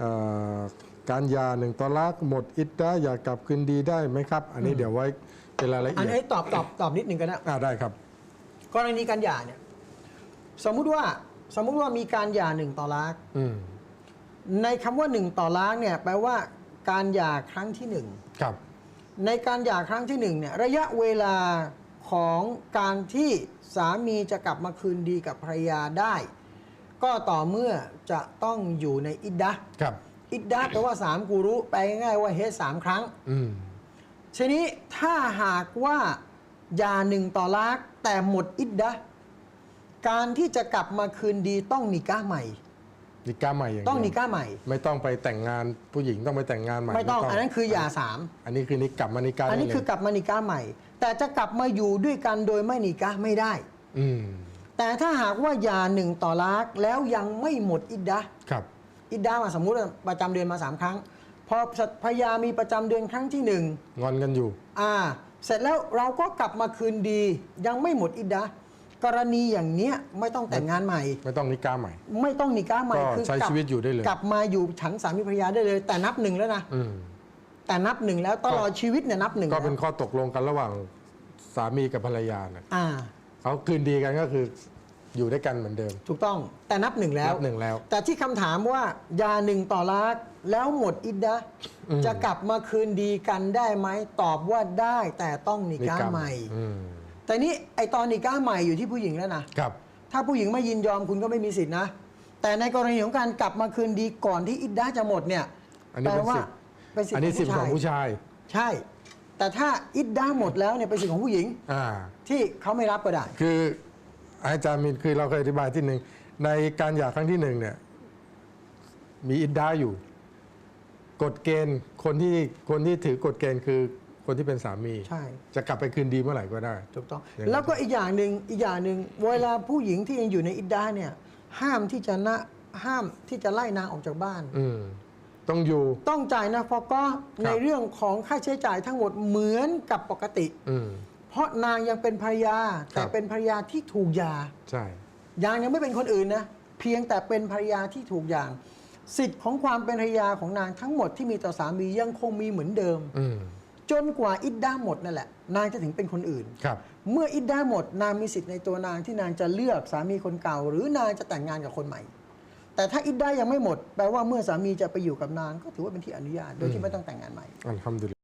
เอ่อการหยาหนึ่งตอลักหมดอิดดาอยากกลับคืนดีได้ไหมครับ อันนี้เดี๋ยวไว้เป็นรายละอันเอียดนี้ตอบตอบตอบนิดหนึ่งกันนะอ่าได้ครับ กรณีการหย่าเนี่ยสมมุติว่าสมมุติว่ามีการหย่าหนึ่งต่อลัก อืมในคำว่าหนึ่งต่อลักเนี่ยแปลว่าการหย่าครั้งที่หนึ่งครับ ในการหย่าครั้งที่หนึ่งเนี่ยระยะเวลาของการที่สามีจะกลับมาคืนดีกับภรรยาได้ ก็ต่อเมื่อจะต้องอยู่ในอิดดะห์ครับ อิดดะห์แปลว่าสามกูรุแปลง่ายๆว่าเฮดสามครั้ง อืมทีนี้ถ้าหากว่าหย่าหนึ่งต่อลักแต่หมดอิดดะห์การที่จะกลับมาคืนดีต้องนิก้าห์ใหม่ นิก้าใหม่อย่างเดียวต้องนิก้าห์ใหม่ ไม่ต้องไปแต่งงานผู้หญิงต้องไปแต่งงานใหม่ไม่ต้องอันนั้นคือหย่าสามอันนี้คือนิกลับมานิก้าอันนี้ได้เลยคือกลับมานิก้าห์ใหม่ แต่จะกลับมาอยู่ด้วยกันโดยไม่นิก้าห์ไม่ได้ อืม แต่ถ้าหากว่าหย่าหนึ่งต่อลักแล้วยังไม่หมดอิดดะห์ครับ อิดดะห์มาสมมุติว่าประจำเดือนมาสามครั้ง พอภรรยามีประจำเดือนครั้งที่หนึ่งงอนกันอยู่ อ่า เสร็จแล้วเราก็กลับมาคืนดี ยังไม่หมดอิดดะห์กรณีอย่างเนี้ยไม่ต้องแต่งงานใหม่ ไม่ต้องนิก้าใหม่ ไม่ต้องนิก้าห์ใหม่ก็คืใช้กลับชีวิตอยู่ได้เลย กลับมาอยู่ฉันสามีภรรยาได้เลย แต่นับหนึ่งแล้วนะอืมแต่นับหนึ่งแล้วตลอดชีวิตเนี่ยนับหนึ่งก็เป็นแล้วข้อตกลงกันระหว่างสามีกับภรรยาเนี่ยอ่า เขาคืนดีกันก็คืออยู่ด้วยกันเหมือนเดิม ถูกต้องแต่นับหนึ่งแล้ว นับหนึ่งแล้ว แต่ที่คำถามว่ายาหนึ่งต่อลักแล้วหมดอิดดะห์อืม จะกลับมาคืนดีกันได้ไหมตอบว่าได้แต่ต้องนิก้าห์ใหม่ อืมแต่นี้ไอตอนนิก้าห์ใหม่อยู่ที่ผู้หญิงแล้วนะ ครับ ถ้าผู้หญิงไม่ยินยอมคุณก็ไม่มีสิทธินะ แต่ในกรณีของการกลับมาคืนดีก่อนที่อิดดะห์จะหมดเนี่ยอันนี้แปลเป็นว่าสิทธิ์ เป็นสิทอันธิ์นี้สิทธิ์ขขอองงผู้ผู้ชายชายใช่ แต่ถ้าอิดดะห์หมดแล้วเนี่ยเป็นสิทธิ์ของผู้หญิง อ่า ที่เขาไม่รับก็ได้ คืออาจารย์มินคือเราเคยอธิบายที่หนึ่งในการหย่าครั้งที่หนึ่งเนี่ย มีอิดดาอยู่ กฎเกณฑ์คนที่คนที่ถือกฎเกณฑ์คือคนที่เป็นสามี ใช่ จะกลับไปคืนดีเมื่อไหร่ก็ได้ ถูกต้อง อย่างนั้น แล้วก็อีกอย่างหนึ่งอีกอย่างหนึ่งเวลาผู้หญิงที่ยังอยู่ในอิดดาเนี่ยห้ามที่จะนะห้ามที่จะไล่นางออกจากบ้าน อืม ต้องอยู่ ต้องจ่ายนะฟก็ในเรื่องของค่าใช้จ่ายทั้งหมดเหมือนกับปกติ อืม เพราะนางยังเป็นภรรยา แต่ครับเป็นภรรยาที่ถูกหย่าใช่ ยางยังไม่เป็นคนอื่นนะ เพียงแต่เป็นภรรยาที่ถูกหย่าสิทธิ์ของความเป็นภรรยาของนางทั้งหมดที่มีต่อสามียังคงมีเหมือนเดิม อืม จนกว่าอิดดาหมดนั่นแหละ นางจะถึงเป็นคนอื่น ครับ เมื่ออิดดาหมด นางมีสิทธิ์ในตัวนางที่นางจะเลือกสามีคนเก่า หรือนางจะแต่งงานกับคนใหม่ แต่ถ้าอิดได้ยังไม่หมด แปลว่าเมื่อสามีจะไปอยู่กับนางก็ถือว่าเป็นที่อนุญาตโดยที่ไม่ต้องแต่งงานใหม่อัลฮัมดุลิล